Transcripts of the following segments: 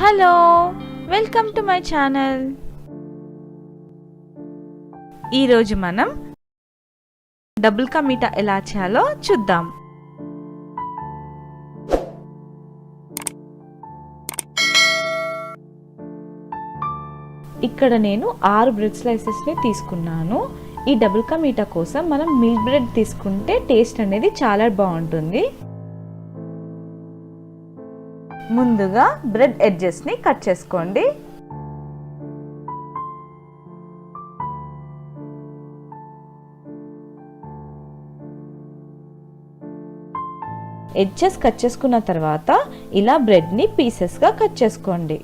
Hello welcome to my channel. ఈరోజు మనం double ka meetha ఎలా చేయాలో చూద్దాం. ఇక్కడ నేను ఆరు బ్రెడ్ స్లైసెస్ని తీసుకున్నాను. ఈ డబుల్ కా మీఠా కోసం మనం మిల్క్ బ్రెడ్ తీసుకుంటే టేస్ట్ అనేది చాలా బాగుంటుంది. ముందుగా బ్రెడ్ ఎడ్జెస్ని కట్ చేసుకోండి. ఎడ్జెస్ కట్ చేసుకున్న తర్వాత ఇలా బ్రెడ్ని పీసెస్గా కట్ చేసుకోండి.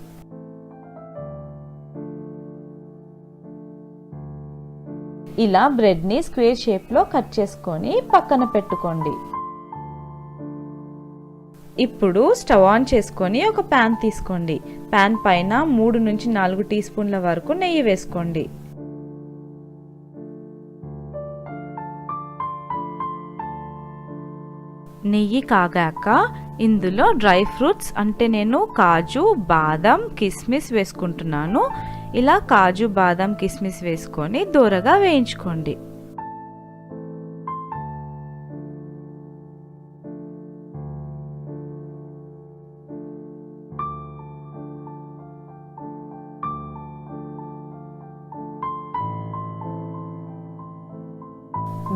ఇలా బ్రెడ్ని స్క్వేర్ షేప్లో కట్ చేసుకొని పక్కన పెట్టుకోండి. ఇప్పుడు స్టవ్ ఆన్ చేసుకొని ఒక ప్యాన్ తీసుకోండి. ప్యాన్ పైన మూడు నుంచి నాలుగు టీ స్పూన్ల వరకు నెయ్యి వేసుకోండి. నెయ్యి కాగాక ఇందులో డ్రై ఫ్రూట్స్ అంటే నేను కాజు బాదం కిస్మిస్ వేసుకుంటున్నాను. ఇలా కాజు బాదం కిస్మిస్ వేసుకొని దూరగా వేయించుకోండి.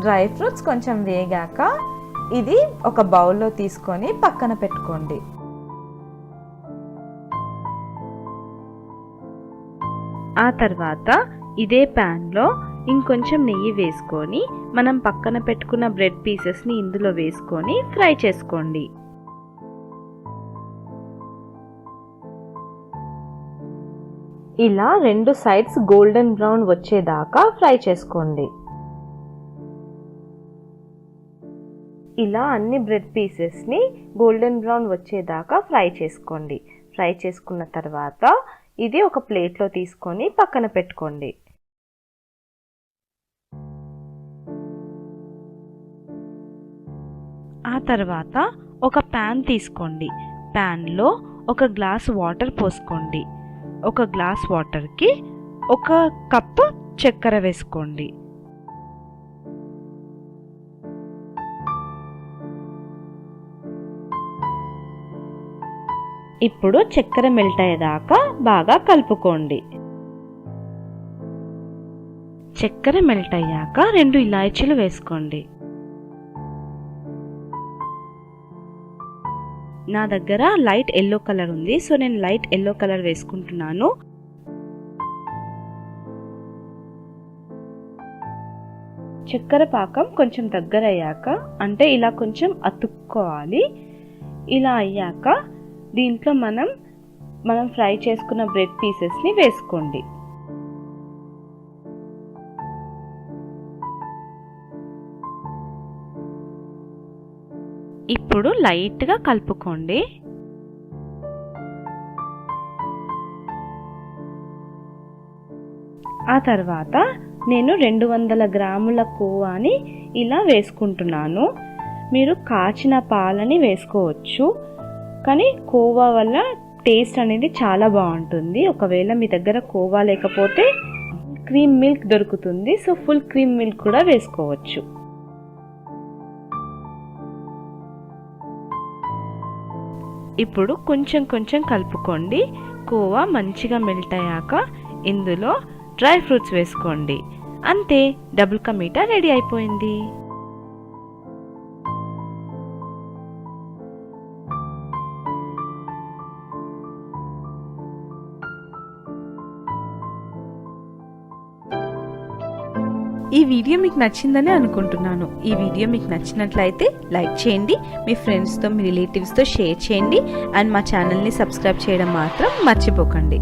డ్రై ఫ్రూట్స్ కొంచెం వేగాక ఇది ఒక బౌల్లో తీసుకొని పక్కన పెట్టుకోండి. ఆ తర్వాత ఇదే ప్యాన్లో ఇంకొంచెం నెయ్యి వేసుకొని మనం పక్కన పెట్టుకున్న బ్రెడ్ పీసెస్ని ఇందులో వేసుకొని ఫ్రై చేసుకోండి. ఇలా రెండు సైడ్స్ గోల్డెన్ బ్రౌన్ వచ్చేదాకా ఫ్రై చేసుకోండి. ఇలా అన్ని బ్రెడ్ పీసెస్ని గోల్డెన్ బ్రౌన్ వచ్చేదాకా ఫ్రై చేసుకోండి. ఫ్రై చేసుకున్న తర్వాత ఇది ఒక ప్లేట్లో తీసుకొని పక్కన పెట్టుకోండి. ఆ తర్వాత ఒక ప్యాన్ తీసుకోండి. ప్యాన్లో ఒక గ్లాస్ వాటర్ పోసుకోండి. ఒక గ్లాస్ వాటర్కి ఒక కప్పు చక్కెర వేసుకోండి. ఇప్పుడు చక్కెర మెల్ట్ అయ్యేదాకా బాగా కలుపుకోండి. చక్కెర మెల్ట్ అయ్యాక రెండు ఇలాచీలు వేసుకోండి. నా దగ్గర లైట్ ఎల్లో కలర్ ఉంది సో నేను లైట్ ఎల్లో కలర్ వేసుకుంటున్నాను. చక్కెర పాకం కొంచెం దగ్గర అయ్యాక అంటే ఇలా కొంచెం అతుక్కోవాలి. ఇలా అయ్యాక దీంట్లో మనం మనం ఫ్రై చేసుకున్న బ్రెడ్ పీసెస్ని వేసుకోండి. ఇప్పుడు లైట్గా కలుపుకోండి. ఆ తర్వాత నేను రెండు వందల గ్రాముల కోవాని ఇలా వేసుకుంటున్నాను. మీరు కాచిన పాలని వేసుకోవచ్చు. కానీ కోవా వల్ల టేస్ట్ అనేది చాలా బాగుంటుంది. ఒకవేళ మీ దగ్గర కోవా లేకపోతే క్రీమ్ మిల్క్ దొరుకుతుంది. సో ఫుల్ క్రీమ్ మిల్క్ కూడా వేసుకోవచ్చు. ఇప్పుడు కొంచెం కొంచెం కలుపుకోండి. కోవా మంచిగా మెల్ట్ అయ్యాక ఇందులో డ్రై ఫ్రూట్స్ వేసుకోండి. అంతే డబుల్ కా రెడీ అయిపోయింది. ఈ వీడియో మీకు నచ్చిందని అనుకుంటున్నాను. ఈ వీడియో మీకు నచ్చినట్లయితే లైక్ చేయండి మీ ఫ్రెండ్స్తో మీ రిలేటివ్స్తో షేర్ చేయండి అండ్ మా ఛానల్ని సబ్స్క్రైబ్ చేయడం మాత్రం మర్చిపోకండి.